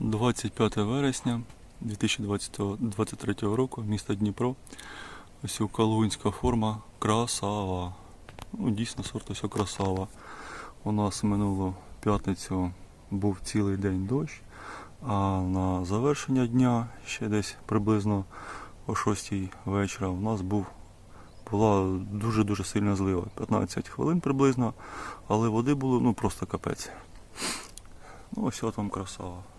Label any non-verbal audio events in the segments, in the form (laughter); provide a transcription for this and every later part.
25 вересня 2023 року, місто Дніпро. Ось у Калугінська форма красава. Ну, дійсно, сорт ось красава. У нас минулу п'ятницю був цілий день дощ, а на завершення дня, ще десь приблизно о 6 вечора, у нас був, була дуже-дуже сильна злива. 15 хвилин приблизно, але води було ну, просто капець. Ну, ось от вам красава.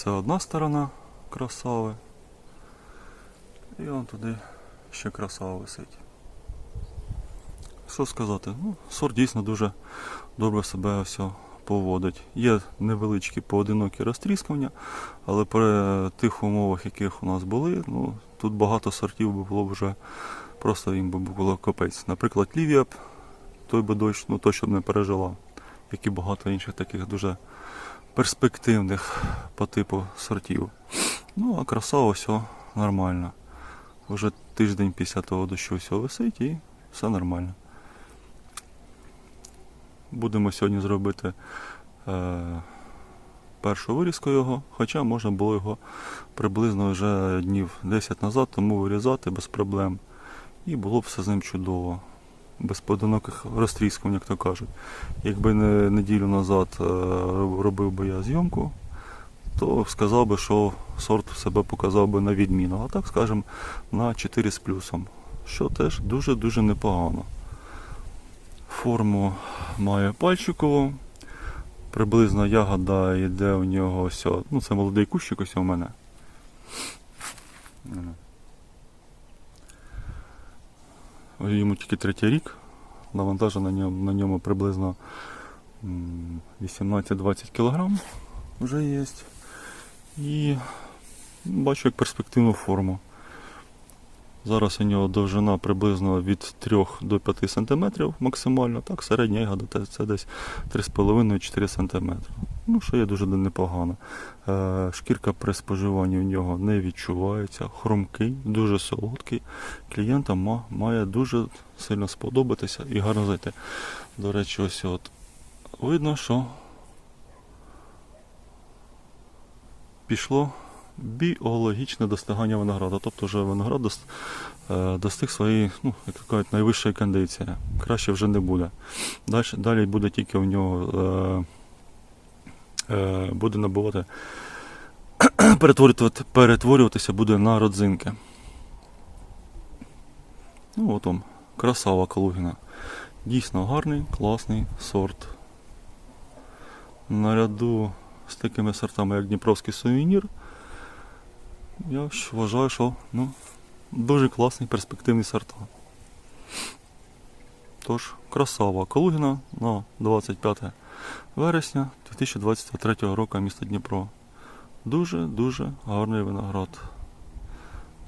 Це одна сторона красави. І вон туди ще красава висить. Що сказати? Ну, сорт дійсно дуже добре себе все поводить. Є невеличкі поодинокі розтріскування, але при тих умовах, яких у нас були, ну, тут багато сортів би було вже просто їм би було капець. Наприклад, Лівія б, той би дощ ну, точно б не пережила, як і багато інших таких дуже перспективних по типу сортів. Ну, а краса все нормально. Вже тиждень після того дощу все висить і все нормально. Будемо сьогодні зробити е, першу вирізку його, хоча можна було його приблизно вже днів 10 назад, тому вирізати без проблем. І було б все з ним чудово. Без поодиноких розтріскувань, як то кажуть. Якби не неділю назад е, робив би я зйомку, то сказав би, що сорт себе показав би на відміну. А так, скажемо, на 4 з плюсом. Що теж дуже-дуже непогано. Форму має пальчикову. Приблизно ягода йде у нього ось. Ну, це молодий кущик ось у мене. Ну. Ось Йому тільки третій рік. навантажу на ньому, на ньому приблизно 18-20 кг вже є. І бачу як перспективну форму. Зараз у нього довжина приблизно від 3 до 5 см максимально. Так, середня ягода це- десь 3,5-4 см. Ну, що є дуже непогано. Е, шкірка при споживанні в нього не відчувається, хрумкий, дуже солодкий. Клієнтам ма- має дуже сильно сподобатися і гарно зайти. До речі, ось от видно, що пішло біологічне достигання винограду. Тобто вже виноград е, достиг своєї, ну, як кажуть, найвищої кондиції. Краще вже не буде. Далі, далі буде тільки в нього е, е, буде набувати, (clears throat) перетворювати, перетворюватися буде на родзинки. Ну от он, красава Калугіна. Дійсно гарний, класний сорт. Наряду з такими сортами, як Дніпровський сувенір, я ж вважаю, що ну, дуже класний перспективний сорт. Тож, красава Калугіна на 25 вересня 2023 року місто Дніпро. Дуже-дуже гарний виноград.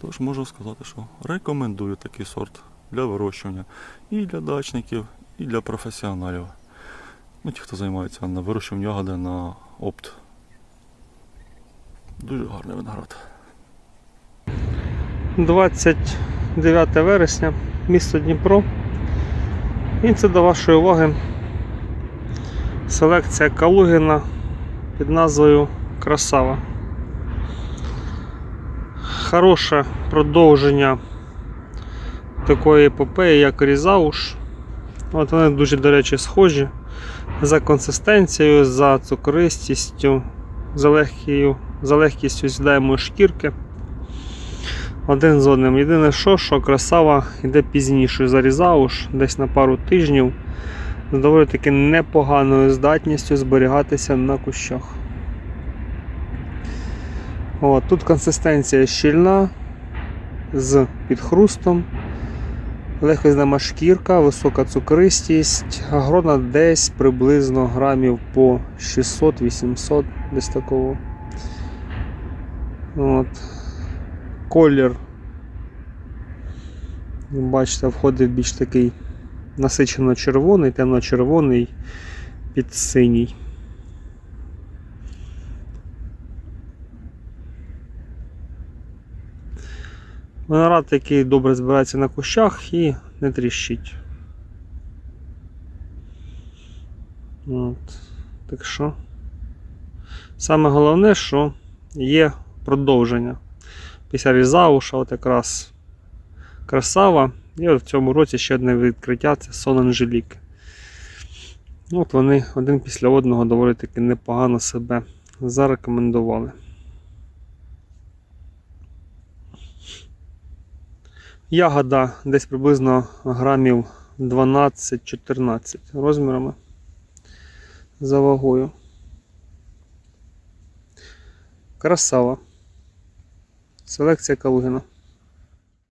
Тож можу сказати, що рекомендую такий сорт для вирощування і для дачників, і для професіоналів. Ну, ті, хто займається на вирощуванні ягоди на опт. Дуже гарний виноград. 29 вересня, місто Дніпро. І це до вашої уваги селекція Калугіна під назвою Красава. Хороше продовження такої епопеї, як Різауш. От вони дуже, до речі, схожі за консистенцією, за цукристістю, за, легкістю, за легкістю з'їдаємої шкірки один з одним. Єдине, що, що красава йде пізніше зарізауш, десь на пару тижнів, з доволі таки непоганою здатністю зберігатися на кущах. От, тут консистенція щільна з підхрустом, легкознима шкірка, висока цукристість, грона десь приблизно грамів по 600-800 десь такого. От колір, бачите, входить більш такий насичено червоний, темно-червоний під синій. Виноград, який добре збирається на кущах і не тріщить. От. Так що. Саме головне, що є продовження. Після різауша, от якраз красава. І от в цьому році ще одне відкриття це сон Анжеліки. Ну, От вони один після одного доволі таки непогано себе зарекомендували. Ягода десь приблизно грамів 12-14 розмірами за вагою. Красава. Селекція Калугіна.